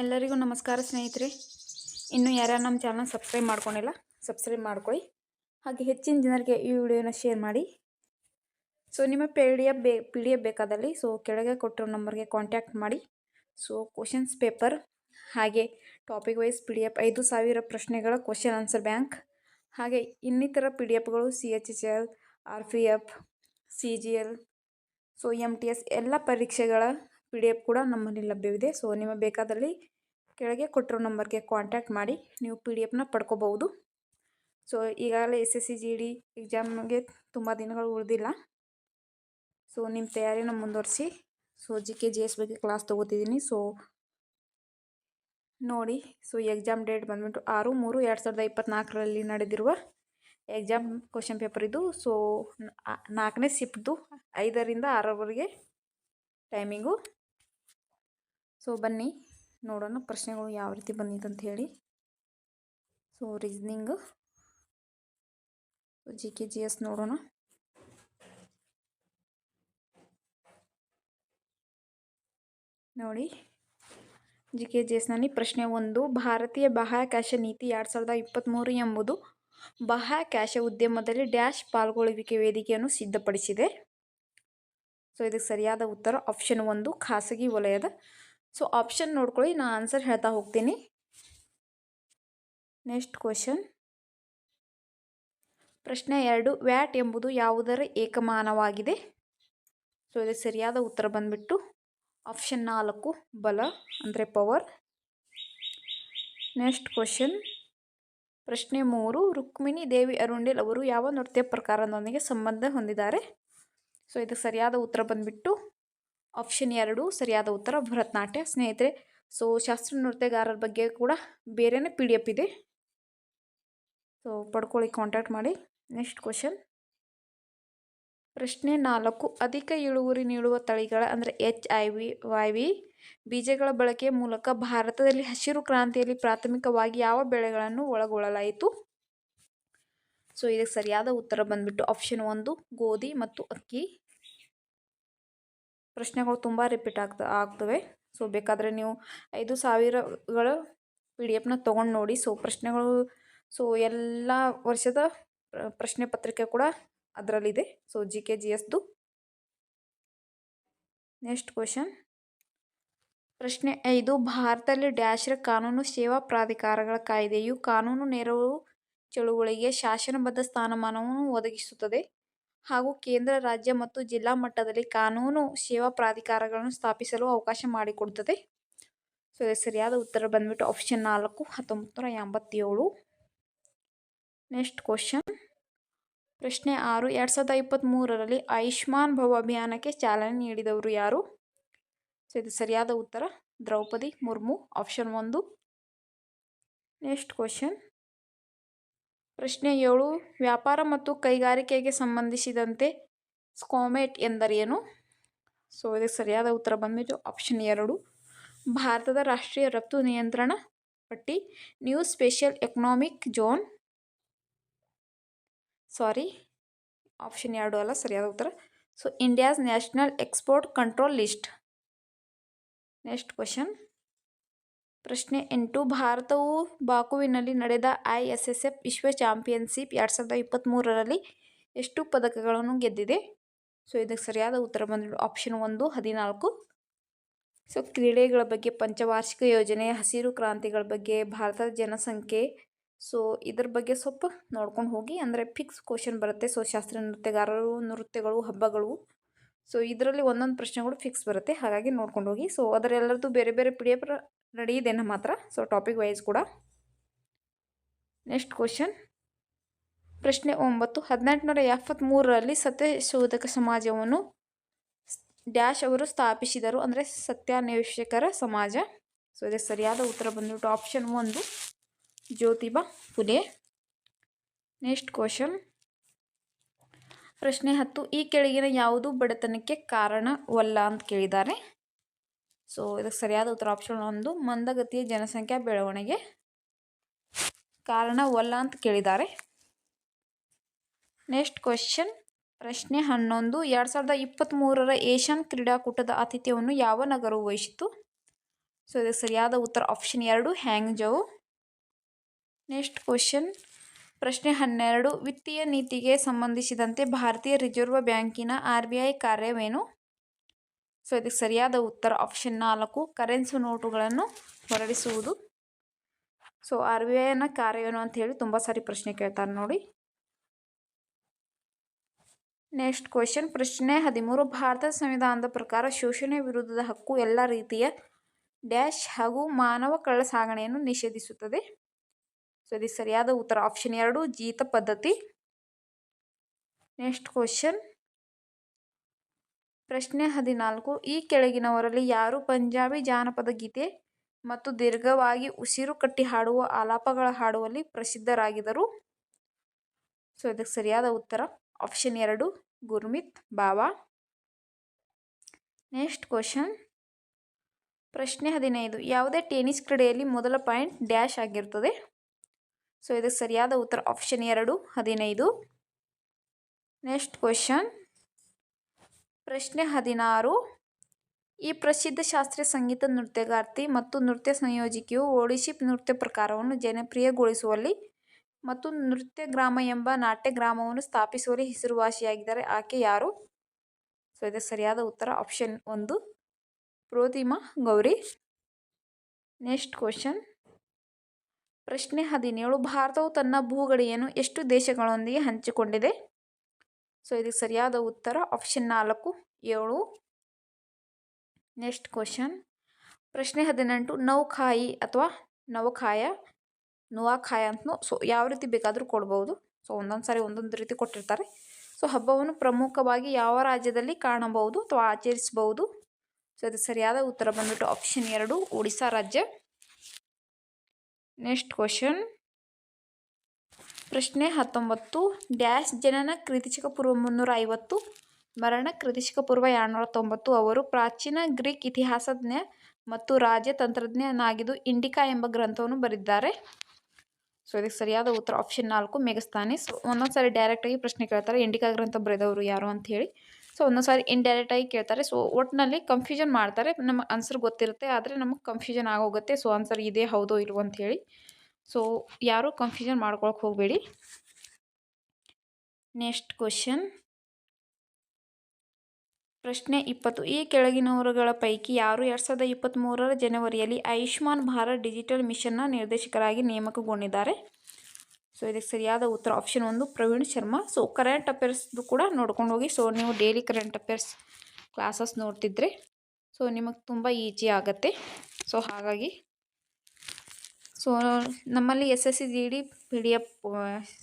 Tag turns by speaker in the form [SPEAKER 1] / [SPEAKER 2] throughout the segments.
[SPEAKER 1] ಎಲ್ಲರಿಗೂ ನಮಸ್ಕಾರ ಸ್ನೇಹಿತರೆ. ಇನ್ನು ಯಾರ್ಯಾರು ನಮ್ಮ ಚಾನಲ್ ಸಬ್ಸ್ಕ್ರೈಬ್ ಮಾಡ್ಕೊಂಡಿಲ್ಲ ಸಬ್ಸ್ಕ್ರೈಬ್ ಮಾಡ್ಕೊಳ್ಳಿ ಹಾಗೆ ಹೆಚ್ಚಿನ ಜನರಿಗೆ ಈ ವಿಡಿಯೋನ ಶೇರ್ ಮಾಡಿ. ಸೊ ನಿಮ್ಮ ಪಿ ಡಿ ಎಫ್ ಬೇ ಪಿ ಡಿ ಎಫ್ ಬೇಕಾದಲ್ಲಿ ಸೊ ಕೆಳಗೆ ಕೊಟ್ಟಿರೋ ನಂಬರ್ಗೆ ಕಾಂಟ್ಯಾಕ್ಟ್ ಮಾಡಿ. ಸೊ ಕ್ವಶನ್ಸ್ ಪೇಪರ್ ಹಾಗೆ topic wise P D F ಐದು ಸಾವಿರ ಪ್ರಶ್ನೆಗಳ ಕ್ವಶನ್ ಆನ್ಸರ್ ಬ್ಯಾಂಕ್ ಹಾಗೆ ಇನ್ನಿತರ P D ಎಫ್ಗಳು C H H L R P F C G L so M T S ಎಲ್ಲ ಪರೀಕ್ಷೆಗಳ ಪಿ ಡಿ ಎಫ್ ಕೂಡ ನಮ್ಮಲ್ಲಿ ಲಭ್ಯವಿದೆ. ಸೊ ನಿಮಗೆ ಬೇಕಾದಲ್ಲಿ ಕೆಳಗೆ ಕೊಟ್ಟಿರೋ ನಂಬರ್ಗೆ ಕಾಂಟ್ಯಾಕ್ಟ್ ಮಾಡಿ, ನೀವು ಪಿ ಡಿ ಎಫ್ನ ಪಡ್ಕೋಬಹುದು. ಸೊ ಈಗಾಗಲೇ S S C G D ಎಕ್ಸಾಮ್ಗೆ ತುಂಬ ದಿನಗಳು ಉಳಿದಿಲ್ಲ. ಸೊ ನಿಮ್ಮ ತಯಾರಿನ ಮುಂದುವರಿಸಿ. So G K G S ಬಗ್ಗೆ ಕ್ಲಾಸ್ ತೊಗೋತಿದ್ದೀನಿ. ಸೊ ನೋಡಿ. ಸೊ ಎಕ್ಸಾಮ್ ಡೇಟ್ ಬಂದ್ಬಿಟ್ಟು ಆರು, ಮೂರು, ಎರಡು ಸಾವಿರದ ಇಪ್ಪತ್ತ್ನಾಲ್ಕರಲ್ಲಿ ನಡೆದಿರುವ ಎಕ್ಸಾಮ್ ಕ್ವಶನ್ ಪೇಪರ್ ಇದು. ಸೊ ನಾಲ್ಕನೇ ಸಿಪ್ದು ಐದರಿಂದ ಆರರವರೆಗೆ ಟೈಮಿಂಗು ಸೊ ಬನ್ನಿ. ನೋಡೋಣ ಪ್ರಶ್ನೆಗಳು ಯಾವ ರೀತಿ ಬಂದಿದೆ ಅಂತ ಹೇಳಿ. So reasoning G K G S ನೋಡೋಣ. ನೋಡಿ. ಜಿ ಕೆ ಜಿ ಎಸ್ನಲ್ಲಿ ಪ್ರಶ್ನೆ ಒಂದು, ಭಾರತೀಯ ಬಾಹ್ಯಾಕಾಶ ನೀತಿ ಎರಡು ಸಾವಿರದ ಇಪ್ಪತ್ತ್ಮೂರು ಎಂಬುದು ಬಾಹ್ಯಾಕಾಶ ಉದ್ಯಮದಲ್ಲಿ ಡ್ಯಾಶ್ ಪಾಲ್ಗೊಳ್ಳುವಿಕೆ ವೇದಿಕೆಯನ್ನು ಸಿದ್ಧಪಡಿಸಿದೆ. ಸೊ ಇದಕ್ಕೆ ಸರಿಯಾದ ಉತ್ತರ ಆಪ್ಷನ್ ಒಂದು, ಖಾಸಗಿ ವಲಯದ ಸೊ ಆಪ್ಷನ್ ನೋಡ್ಕೊಳ್ಳಿ ನಾನು ಆನ್ಸರ್ ಹೇಳ್ತಾ ಹೋಗ್ತೀನಿ. ನೆಕ್ಸ್ಟ್ ಕ್ವಶನ್ ಪ್ರಶ್ನೆ ಎರಡು, ವ್ಯಾಟ್ ಎಂಬುದು ಯಾವುದರ ಏಕಮಾನವಾಗಿದೆ? ಸೊ ಇದು ಸರಿಯಾದ ಉತ್ತರ ಬಂದ್ಬಿಟ್ಟು ಆಪ್ಷನ್ ನಾಲ್ಕು, ಬಲ ಅಂದರೆ ಪವರ್ ನೆಕ್ಸ್ಟ್ ಕ್ವಶನ್ ಪ್ರಶ್ನೆ ಮೂರು, ರುಕ್ಮಿಣಿ ದೇವಿ ಅರುಂಡೇಲ್ ಅವರು ಯಾವ ನೃತ್ಯ ಪ್ರಕಾರದೊಂದಿಗೆ ಸಂಬಂಧ ಹೊಂದಿದ್ದಾರೆ? ಸೊ ಇದಕ್ಕೆ ಸರಿಯಾದ ಉತ್ತರ ಬಂದ್ಬಿಟ್ಟು ಆಪ್ಷನ್ ಎರಡು ಸರಿಯಾದ ಉತ್ತರ ಭರತನಾಟ್ಯ. ಸ್ನೇಹಿತರೆ ಸೊ ಶಾಸ್ತ್ರ ನೃತ್ಯಗಾರರ ಬಗ್ಗೆ ಕೂಡ ಬೇರೆಯೇ ಪಿ ಡಿ ಎಫ್ ಇದೆ. ಸೊ ಪಡ್ಕೊಳ್ಳಿ ಕಾಂಟ್ಯಾಕ್ಟ್ ಮಾಡಿ. ನೆಕ್ಸ್ಟ್ ಕ್ವಶನ್ ಪ್ರಶ್ನೆ ನಾಲ್ಕು, ಅಧಿಕ ಇಳುವರಿ ನೀಡುವ ತಳಿಗಳ ಅಂದರೆ H I V Y V ಬೀಜಗಳ ಬಳಕೆಯ ಮೂಲಕ ಭಾರತದಲ್ಲಿ ಹಸಿರು ಕ್ರಾಂತಿಯಲ್ಲಿ ಪ್ರಾಥಮಿಕವಾಗಿ ಯಾವ ಬೆಳೆಗಳನ್ನು ಒಳಗೊಳ್ಳಲಾಯಿತು? ಸೊ ಇದಕ್ಕೆ ಸರಿಯಾದ ಉತ್ತರ ಬಂದ್ಬಿಟ್ಟು ಆಪ್ಷನ್ ಒಂದು, ಗೋಧಿ ಮತ್ತು ಅಕ್ಕಿ. ಪ್ರಶ್ನೆಗಳು ತುಂಬ ರಿಪೀಟ್ ಆಗ್ತಾ, ಆಗ್ತವೆ. ಸೊ, ಬೇಕಾದರೆ ನೀವು ಐದು ಸಾವಿರಗಳ ಪಿ ಡಿ ಎಫ್ನ ತೊಗೊಂಡು ನೋಡಿ. ಸೊ, ಪ್ರಶ್ನೆಗಳು, ಸೊ, ಎಲ್ಲ ವರ್ಷದ ಪ್ರಶ್ನೆ ಪತ್ರಿಕೆ ಕೂಡ ಅದರಲ್ಲಿದೆ. So, G K G ಎಸ್ದು. Next question. ಪ್ರಶ್ನೆ ಐದು, ಭಾರತದಲ್ಲಿ ಡ್ಯಾಶ್ರ ಕಾನೂನು ಸೇವಾ ಪ್ರಾಧಿಕಾರಗಳ ಕಾಯ್ದೆಯು ಕಾನೂನು ನೆರವು ಚಳುವಳಿಗೆ ಶಾಸನಬದ್ಧ ಸ್ಥಾನಮಾನವನ್ನು ಒದಗಿಸುತ್ತದೆ. ಹಾಗೂ ಕೇಂದ್ರ, ರಾಜ್ಯ ಮತ್ತು ಜಿಲ್ಲಾ ಮಟ್ಟದಲ್ಲಿ ಕಾನೂನು ಸೇವಾ ಪ್ರಾಧಿಕಾರಗಳನ್ನು ಸ್ಥಾಪಿಸಲು ಅವಕಾಶ ಮಾಡಿಕೊಡುತ್ತದೆ. ಸೊ ಸರಿಯಾದ ಉತ್ತರ ಬಂದ್ಬಿಟ್ಟು ಆಪ್ಷನ್ ನಾಲ್ಕು ಹತ್ತೊಂಬತ್ತು ನೂರ ಎಂಬತ್ತೇಳು. ನೆಕ್ಸ್ಟ್ ಕ್ವಶನ್ ಪ್ರಶ್ನೆ ಆರು, ಎರಡು ಸಾವಿರದ ಇಪ್ಪತ್ತ್ಮೂರರಲ್ಲಿ ಆಯುಷ್ಮಾನ್ ಭವ ಅಭಿಯಾನಕ್ಕೆ ಚಾಲನೆ ನೀಡಿದವರು ಯಾರು? ಸೊ ಇದು ಸರಿಯಾದ ಉತ್ತರ ದ್ರೌಪದಿ ಮುರ್ಮು ಆಪ್ಷನ್ ಒಂದು. ನೆಕ್ಸ್ಟ್ ಕ್ವಶನ್ ಪ್ರಶ್ನೆ ಏಳು, ವ್ಯಾಪಾರ ಮತ್ತು ಕೈಗಾರಿಕೆಗೆ ಸಂಬಂಧಿಸಿದಂತೆ ಸ್ಕೋಮೆಟ್ ಎಂದರೇನು? ಸೊ ಇದಕ್ಕೆ ಸರಿಯಾದ ಉತ್ತರ ಬಂದ್ಬಿಟ್ಟು ಆಪ್ಷನ್ ಎರಡು. ಭಾರತದ ರಾಷ್ಟ್ರೀಯ ರಫ್ತು ನಿಯಂತ್ರಣ ಪಟ್ಟಿ new special economic zone sorry option ಎರಡು ಅಲ್ಲ, ಸರಿಯಾದ ಉತ್ತರ. So India's national export control list next question ಪ್ರಶ್ನೆ ಎಂಟು, ಭಾರತವು ಬಾಕುವಿನಲ್ಲಿ ನಡೆದ ಐ ಎಸ್ ಎಸ್ ಎಫ್ ವಿಶ್ವ ಚಾಂಪಿಯನ್ಶಿಪ್ ಎರಡು ಸಾವಿರದ ಇಪ್ಪತ್ತ್ಮೂರರಲ್ಲಿ ಎಷ್ಟು ಪದಕಗಳನ್ನು ಗೆದ್ದಿದೆ? ಸೊ, ಇದಕ್ಕೆ ಸರಿಯಾದ ಉತ್ತರ ಬಂದ್ಬಿಟ್ಟು ಆಪ್ಷನ್ ಒಂದು, ಹದಿನಾಲ್ಕು. ಸೊ, ಕ್ರೀಡೆಗಳ ಬಗ್ಗೆ, ಪಂಚವಾರ್ಷಿಕ ಯೋಜನೆ, ಹಸಿರು ಕ್ರಾಂತಿಗಳ ಬಗ್ಗೆ, ಭಾರತದ ಜನಸಂಖ್ಯೆ. ಸೊ, ಇದ್ರ ಬಗ್ಗೆ ಸ್ವಲ್ಪ ನೋಡ್ಕೊಂಡು ಹೋಗಿ. ಅಂದರೆ, ಫಿಕ್ಸ್ ಕ್ವಶನ್ ಬರುತ್ತೆ. ಸೊ, ಶಾಸ್ತ್ರೀಯ ನೃತ್ಯಗಾರರು, ನೃತ್ಯಗಳು, ಹಬ್ಬಗಳು. ಸೊ ಇದರಲ್ಲಿ ಒಂದೊಂದು ಪ್ರಶ್ನೆಗಳು ಫಿಕ್ಸ್ ಬರುತ್ತೆ. ಹಾಗಾಗಿ ನೋಡ್ಕೊಂಡು ಹೋಗಿ. ಸೊ ಅದರೆಲ್ಲರದ್ದು ಬೇರೆ ಬೇರೆ ಪಿ ಡಿ ಎಫ್ ರೆಡಿ ಇದೆ ನಮ್ಮ ಹತ್ರ. ಸೊ ಟಾಪಿಕ್ ವೈಸ್ ಕೂಡ. ನೆಕ್ಸ್ಟ್ ಕ್ವಶನ್ ಪ್ರಶ್ನೆ ಒಂಬತ್ತು. ಹದಿನೆಂಟುನೂರ ಎಪ್ಪತ್ತ್ಮೂರರಲ್ಲಿ ಸತ್ಯಶೋಧಕ ಸಮಾಜವನ್ನು ಡ್ಯಾಶ್ ಅವರು ಸ್ಥಾಪಿಸಿದರು ಅಂದರೆ ಸತ್ಯಾನ್ವೇಷಕರ ಸಮಾಜ. ಸೊ ಇದಕ್ಕೆ ಸರಿಯಾದ ಉತ್ತರ ಬಂದ್ಬಿಟ್ಟು ಆಪ್ಷನ್ ಒಂದು. ಜ್ಯೋತಿಬಾ ಪುಲೆ. ನೆಕ್ಸ್ಟ್ ಕ್ವಶನ್ ಪ್ರಶ್ನೆ ಹತ್ತು, ಈ ಕೆಳಗಿನ ಯಾವುದು ಬಡತನಕ್ಕೆ ಕಾರಣವಲ್ಲ ಅಂತ ಕೇಳಿದ್ದಾರೆ. ಸೊ ಇದಕ್ಕೆ ಸರಿಯಾದ ಉತ್ತರ ಆಪ್ಷನ್ ಒಂದು, ಮಂದಗತಿಯ ಜನಸಂಖ್ಯಾ ಬೆಳವಣಿಗೆ ಕಾರಣವಲ್ಲ ಅಂತ ಕೇಳಿದ್ದಾರೆ. ನೆಕ್ಸ್ಟ್ ಕ್ವಶನ್ ಪ್ರಶ್ನೆ ಹನ್ನೊಂದು, ಎರಡು ಸಾವಿರದ ಇಪ್ಪತ್ತ್ಮೂರರ ಏಷ್ಯನ್ ಕ್ರೀಡಾಕೂಟದ ಆತಿಥ್ಯವನ್ನು ಯಾವ ನಗರವು ವಹಿಸಿತು? ಸೊ ಇದಕ್ಕೆ ಸರಿಯಾದ ಉತ್ತರ ಆಪ್ಷನ್ ಎರಡು, ಹ್ಯಾಂಗ್ಜೌ. ನೆಕ್ಸ್ಟ್ ಕ್ವಶನ್ ಪ್ರಶ್ನೆ ಹನ್ನೆರಡು, ವಿತ್ತೀಯ ನೀತಿಗೆ ಸಂಬಂಧಿಸಿದಂತೆ ಭಾರತೀಯ ರಿಸರ್ವ್ ಬ್ಯಾಂಕಿನ ಆರ್ ಬಿ ಐ ಕಾರ್ಯವೇನು? ಸೊ ಇದಕ್ಕೆ ಸರಿಯಾದ ಉತ್ತರ ಆಪ್ಷನ್ ನಾಲ್ಕು ಕರೆನ್ಸಿ ನೋಟುಗಳನ್ನು ಹೊರಡಿಸುವುದು. ಸೊ ಆರ್ ಬಿ ಐನ ಕಾರ್ಯವೇನು ಅಂತ ಹೇಳಿ ತುಂಬ ಸಾರಿ ಪ್ರಶ್ನೆ ಕೇಳ್ತಾರೆ ನೋಡಿ. ನೆಕ್ಸ್ಟ್ ಕ್ವೆಶನ್ ಪ್ರಶ್ನೆ ಹದಿಮೂರು ಭಾರತದ ಸಂವಿಧಾನದ ಪ್ರಕಾರ ಶೋಷಣೆ ವಿರುದ್ಧದ ಹಕ್ಕು ಎಲ್ಲ ರೀತಿಯ ಡ್ಯಾಶ್ ಹಾಗೂ ಮಾನವ ಕಳ್ಳ ಸಾಗಣೆಯನ್ನು ನಿಷೇಧಿಸುತ್ತದೆ. ಸೊ ಇದಕ್ಕೆ ಸರಿಯಾದ ಉತ್ತರ. ಆಪ್ಷನ್ ಎರಡು, ಜೀತ ಪದ್ಧತಿ. ನೆಕ್ಸ್ಟ್ ಕ್ವಶನ್ ಪ್ರಶ್ನೆ ಹದಿನಾಲ್ಕು. ಈ ಕೆಳಗಿನವರಲ್ಲಿ ಯಾರು ಪಂಜಾಬಿ ಜಾನಪದ ಗೀತೆ ಮತ್ತು ದೀರ್ಘವಾಗಿ ಉಸಿರು ಕಟ್ಟಿ ಹಾಡುವ ಆಲಾಪಗಳ ಹಾಡುವಲ್ಲಿ ಪ್ರಸಿದ್ಧರಾಗಿದ್ದರು? ಸೊ ಇದಕ್ಕೆ ಸರಿಯಾದ ಉತ್ತರ. ಆಪ್ಷನ್ ಎರಡು, ಗುರ್ಮಿತ್ ಬಾವಾ. ನೆಕ್ಸ್ಟ್ ಕ್ವಶನ್ ಪ್ರಶ್ನೆ ಹದಿನೈದು. ಯಾವುದೇ ಟೆನಿಸ್ ಕ್ರೀಡೆಯಲ್ಲಿ ಮೊದಲ ಪಾಯಿಂಟ್ ಡ್ಯಾಶ್ ಆಗಿರುತ್ತದೆ ಸೊ ಇದಕ್ಕೆ ಸರಿಯಾದ ಉತ್ತರ ಆಪ್ಷನ್ ಎರಡು, ಹದಿನೈದು. ನೆಕ್ಸ್ಟ್ ಕ್ವಶನ್ ಪ್ರಶ್ನೆ ಹದಿನಾರು. ಈ ಪ್ರಸಿದ್ಧ ಶಾಸ್ತ್ರೀಯ ಸಂಗೀತ ನೃತ್ಯಗಾರ್ತಿ ಮತ್ತು ನೃತ್ಯ ಸಂಯೋಜಕಿಯು ಒಡಿಶಿ ನೃತ್ಯ ಪ್ರಕಾರವನ್ನು ಜನಪ್ರಿಯಗೊಳಿಸುವಲ್ಲಿ ಮತ್ತು ನೃತ್ಯ ಗ್ರಾಮ ಎಂಬ ನಾಟ್ಯ ಗ್ರಾಮವನ್ನು ಸ್ಥಾಪಿಸುವಲ್ಲಿ ಹೆಸರುವಾಸಿಯಾಗಿದ್ದಾರೆ. ಆಕೆ ಯಾರು? ಸೊ ಇದಕ್ಕೆ ಸರಿಯಾದ ಉತ್ತರ ಆಪ್ಷನ್ ಒಂದು. ಪ್ರೋತಿಮಾ ಗೌರಿ. ನೆಕ್ಸ್ಟ್ ಕ್ವಶನ್ ಪ್ರಶ್ನೆ ಹದಿನೇಳು, ಭಾರತವು ತನ್ನ ಭೂಗಡಿಯನ್ನು ಎಷ್ಟು ದೇಶಗಳೊಂದಿಗೆ ಹಂಚಿಕೊಂಡಿದೆ? ಸೊ ಇದಕ್ಕೆ ಸರಿಯಾದ ಉತ್ತರ ಆಪ್ಷನ್ ನಾಲ್ಕು, ಏಳು. ನೆಕ್ಸ್ಟ್ ಕ್ವಶನ್ ಪ್ರಶ್ನೆ ಹದಿನೆಂಟು ನೌಖಾಯಿ ಅಥವಾ ನವಖಾಯ ನುವಾಖಾಯ ಅಂತ ಸೊ ಯಾವ ರೀತಿ ಬೇಕಾದರೂ ಕೊಡ್ಬೋದು. ಸೊ ಒಂದೊಂದು ಸಾರಿ ಒಂದೊಂದು ರೀತಿ ಕೊಟ್ಟಿರ್ತಾರೆ. ಸೊ ಹಬ್ಬವನ್ನು ಪ್ರಮುಖವಾಗಿ ಯಾವ ರಾಜ್ಯದಲ್ಲಿ ಕಾಣಬಹುದು ಅಥವಾ ಆಚರಿಸಬಹುದು? ಸೊ ಅದಕ್ಕೆ ಸರಿಯಾದ ಉತ್ತರ ಬಂದ್ಬಿಟ್ಟು ಆಪ್ಷನ್ ಎರಡು ಒಡಿಸ್ಸಾ ರಾಜ್ಯ. ನೆಕ್ಸ್ಟ್ ಕ್ವಶನ್ ಪ್ರಶ್ನೆ ಹತ್ತೊಂಬತ್ತು. ಡ್ಯಾಶ್ ಜನನ ಕ್ರಿತಿಶಕ ಪೂರ್ವ ಮುನ್ನೂರ ಐವತ್ತು ಮರಣ ಕ್ರಿತಿಶಕ ಪೂರ್ವ ಎರಡುನೂರ ತೊಂಬತ್ತು ಅವರು ಪ್ರಾಚೀನ ಗ್ರೀಕ್ ಇತಿಹಾಸಜ್ಞ ಮತ್ತು ರಾಜ್ಯ ತಂತ್ರಜ್ಞನಾಗಿದ್ದು ಇಂಡಿಕಾ ಎಂಬ ಗ್ರಂಥವನ್ನು ಬರೆದಿದ್ದಾರೆ. ಸೊ ಇದಕ್ಕೆ ಸರಿಯಾದ ಉತ್ತರ ಆಪ್ಷನ್ ನಾಲ್ಕು ಮೆಗಸ್ತಾನಿಸ್ ಒಂದೊಂದು ಸಾರಿ ಡೈರೆಕ್ಟಾಗಿ ಪ್ರಶ್ನೆ ಕೇಳ್ತಾರೆ, ಇಂಡಿಕಾ ಗ್ರಂಥ ಬರೆದವರು ಯಾರು ಅಂತ ಹೇಳಿ ಸೊ ಒಂದೊಂದು ಸಾರಿ ಇಂಡೈರೆಕ್ಟಾಗಿ ಕೇಳ್ತಾರೆ. ಸೊ ಒಟ್ಟಿನಲ್ಲಿ ಕನ್ಫ್ಯೂಷನ್ ಮಾಡ್ತಾರೆ. ನಮಗೆ ಆನ್ಸರ್ ಗೊತ್ತಿರುತ್ತೆ. ಆದರೆ ನಮಗೆ ಕನ್ಫ್ಯೂಷನ್ ಆಗೋಗುತ್ತೆ. ಸೊ ಆನ್ಸರ್ ಇದೇ ಹೌದೋ ಇಲ್ವೋ ಅಂತ ಹೇಳಿ. ಸೊ ಯಾರೂ ಕನ್ಫ್ಯೂಷನ್ ಮಾಡ್ಕೊಳಕ್ಕೆ ಹೋಗಬೇಡಿ. ನೆಕ್ಸ್ಟ್ ಕ್ವಶನ್ ಪ್ರಶ್ನೆ ಇಪ್ಪತ್ತು. ಈ ಕೆಳಗಿನವರುಗಳ ಪೈಕಿ ಯಾರು ಎರಡು ಸಾವಿರದ ಇಪ್ಪತ್ತ್ಮೂರರ ಜನವರಿಯಲ್ಲಿ ಆಯುಷ್ಮಾನ್ ಭಾರತ್ ಡಿಜಿಟಲ್ ಮಿಷನ್ನ ನಿರ್ದೇಶಕರಾಗಿ ನೇಮಕಗೊಂಡಿದ್ದಾರೆ? ಸೊ ಇದಕ್ಕೆ ಸರಿಯಾದ ಉತ್ತರ ಆಪ್ಷನ್ ಒಂದು ಪ್ರವೀಣ್ ಶರ್ಮಾ. ಸೊ ಕರೆಂಟ್ ಅಫೇರ್ಸ್ದು ಕೂಡ ನೋಡ್ಕೊಂಡು ಹೋಗಿ. ಸೊ ನೀವು ಡೈಲಿ ಕರೆಂಟ್ ಅಫೇರ್ಸ್ ಕ್ಲಾಸಸ್ ನೋಡ್ತಿದ್ರೆ ಸೊ ನಿಮಗೆ ತುಂಬ ಈಜಿ ಆಗುತ್ತೆ. ಸೊ ಹಾಗಾಗಿ ಸೊ ನಮ್ಮಲ್ಲಿ S S C G D P D F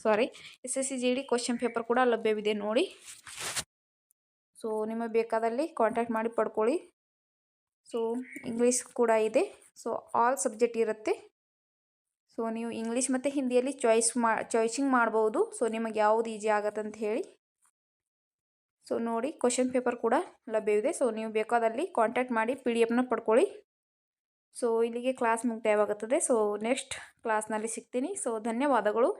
[SPEAKER 1] sorry S S C G D question paper ಕೂಡ ಲಭ್ಯವಿದೆ ನೋಡಿ. ಸೊ ನಿಮಗೆ ಬೇಕಾದಲ್ಲಿ ಕಾಂಟ್ಯಾಕ್ಟ್ ಮಾಡಿ ಪಡ್ಕೊಳ್ಳಿ. ಸೊ ಇಂಗ್ಲೀಷ್ ಕೂಡ ಇದೆ. ಸೊ ಆಲ್ ಸಬ್ಜೆಕ್ಟ್ ಇರುತ್ತೆ. ಸೊ ನೀವು ಇಂಗ್ಲೀಷ್ ಮತ್ತು ಹಿಂದಿಯಲ್ಲಿ ಚಾಯ್ಸ್ ಮಾ ಚಾಯ್ಸಿಂಗ್ ಮಾಡ್ಬೋದು. ಸೊ ನಿಮಗೆ ಯಾವುದು ಈಜಿ ಆಗತ್ತಂತ ಹೇಳಿ. ಸೊ ನೋಡಿ ಕ್ವಶನ್ ಪೇಪರ್ ಕೂಡ ಲಭ್ಯವಿದೆ ಸೊ ನೀವು ಬೇಕಾದಲ್ಲಿ ಕಾಂಟ್ಯಾಕ್ಟ್ ಮಾಡಿ ಪಿ ಡಿ ಎಫ್ನ ಪಡ್ಕೊಳ್ಳಿ. ಸೊ ಇಲ್ಲಿಗೆ ಕ್ಲಾಸ್ ಮುಕ್ತಾಯವಾಗುತ್ತದೆ ಸೊ ನೆಕ್ಸ್ಟ್ ಕ್ಲಾಸ್ನಲ್ಲಿ ಸಿಗ್ತೀನಿ. ಸೊ ಧನ್ಯವಾದಗಳು.